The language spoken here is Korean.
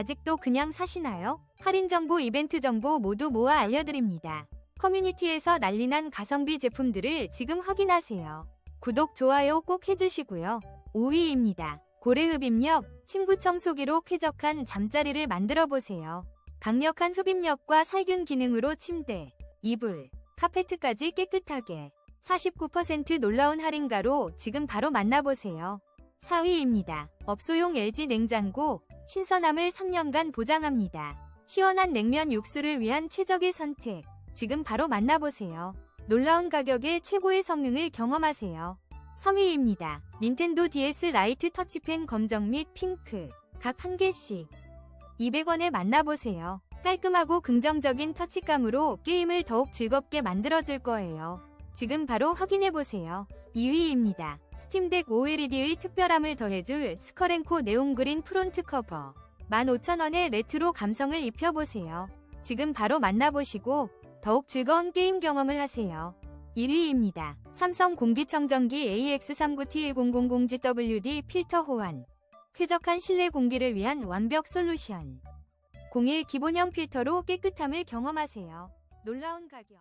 아직도 그냥 사시나요? 할인 정보, 이벤트 정보 모두 모아 알려드립니다. 커뮤니티에서 난리난 가성비 제품들을 지금 확인하세요. 구독, 좋아요 꼭 해주시고요. 5위입니다. 고래 흡 입력, 침구 청소기로 쾌적한 잠자리를 만들어 보세요. 강력한 흡입력과 살균 기능으로 침대, 이불, 카페트까지 깨끗하게 49% 놀라운 할인가로 지금 바로 만나보세요. 4위입니다. 업소용 LG 냉장고, 신선함을 3년간 보장합니다. 시원한 냉면 육수를 위한 최적의 선택. 지금 바로 만나보세요. 놀라운 가격에 최고의 성능을 경험하세요. 3위입니다. 닌텐도 DS 라이트 터치펜 검정 및 핑크. 각한 개씩. 200원에 만나보세요. 깔끔하고 긍정적인 터치감으로 게임을 더욱 즐겁게 만들어줄 거예요. 지금 바로 확인해보세요. 2위입니다. 스팀덱 OLED의 특별함을 더해줄 스커랭코 네온그린 프론트 커버. 15,000원의 레트로 감성을 입혀보세요. 지금 바로 만나보시고 더욱 즐거운 게임 경험을 하세요. 1위입니다. 삼성 공기청정기 AX39T1000GWD 필터 호환. 쾌적한 실내 공기를 위한 완벽 솔루션. 01 기본형 필터로 깨끗함을 경험하세요. 놀라운 가격.